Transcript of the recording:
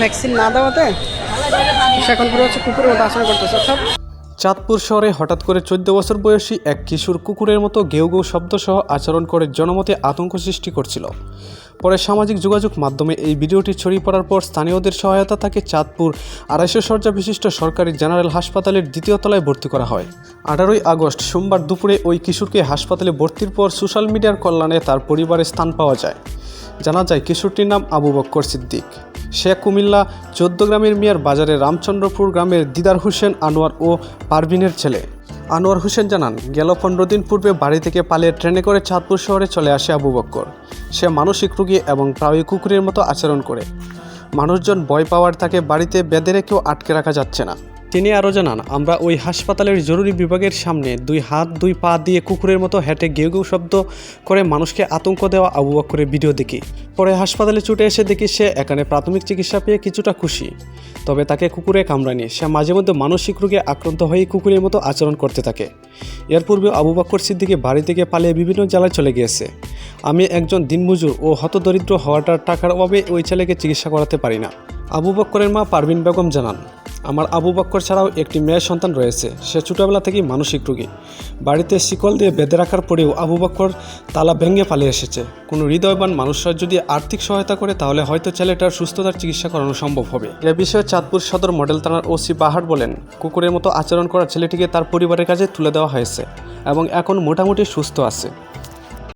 Vaccine না দেওয়াতে এখন পুরো হচ্ছে কুকুরের মতো আচরণ করতেছে, অর্থাৎ চাঁদপুর শহরে হঠাৎ করে চোদ্দ বছর বয়সী এক কিশোর কুকুরের মতো গেউ গেউ শব্দসহ আচরণ করে জনমতে আতঙ্ক সৃষ্টি করছিল। পরে সামাজিক যোগাযোগ মাধ্যমে এই ভিডিওটি ছড়িয়ে পড়ার পর স্থানীয়দের সহায়তা তাকে চাঁদপুর আড়াইশো শয্যা বিশিষ্ট সরকারি জেনারেল হাসপাতালের দ্বিতীয় তলায় ভর্তি করা হয়। আঠারোই আগস্ট সোমবার দুপুরে ওই কিশোরকে হাসপাতালে ভর্তির পর সোশ্যাল মিডিয়ার কল্যাণে তার পরিবারে স্থান পাওয়া যায়। জানা যায় কিশোরটির নাম আবু বক্কর সিদ্দিক। সে কুমিল্লা চোদ্দ গ্রামের মিয়ার বাজারে রামচন্দ্রপুর গ্রামের দিদার হোসেন আনোয়ার ও পারভিনের ছেলে। আনোয়ার হোসেন জানান, গেল পনেরো দিন পূর্বে বাড়ি থেকে পালিয়ে ট্রেনে করে চাঁদপুর শহরে চলে আসে আবু বক্কর। সে মানসিক রোগী এবং প্রায় কুকুরের মতো আচরণ করে। মানুষজন ভয় পাওয়ার তাকে বাড়িতে বেঁধে রেখেও আটকে রাখা যাচ্ছে না। তিনি আরও জানান, আমরা ওই হাসপাতালের জরুরি বিভাগের সামনে দুই হাত, দুই পা দিয়ে কুকুরের মতো হেঁটে গেউ গেউ শব্দ করে মানুষকে আতঙ্ক দেওয়া আবু বক্করের ভিডিও দেখি। পরে হাসপাতালে ছুটে এসে দেখি সে এখানে প্রাথমিক চিকিৎসা পেয়ে কিছুটা খুশি। তবে তাকে কুকুরে কামড়ানি সে মাঝে মধ্যে মানসিক রোগে আক্রান্ত হয়ে কুকুরের মতো আচরণ করতে থাকে। এর পূর্বে আবু বক্কর সিদ্দিকে বাড়ি থেকে পালিয়ে বিভিন্ন জেলায় চলে গিয়েছে। আমি একজন দিনমজুর ও হতদরিদ্র হওয়াটার টাকার অভাবে ওই ছেলেকে চিকিৎসা করাতে পারি না। আবু বক্করের মা পারভিন বেগম জানান আমার আবু বক্কর ছাড়াও একটি মেয়ের সন্তান রয়েছে। সে ছোটোবেলা থেকেই মানসিক রোগী। বাড়িতে শিকল দিয়ে বেঁধে রাখার পরেও আবু বক্কর তালা ভেঙে পালিয়ে এসেছে। কোনো হৃদয়বান মানুষরা যদি আর্থিক সহায়তা করে, তাহলে হয়তো ছেলেটার সুস্থতার চিকিৎসা করানো সম্ভব হবে। এ বিষয়ে চাঁদপুর সদর মডেল থানার ওসি বাহার বলেন, কুকুরের মতো আচরণ করা ছেলেটিকে তার পরিবারের কাছে তুলে দেওয়া হয়েছে এবং এখন মোটামুটি সুস্থ আছে।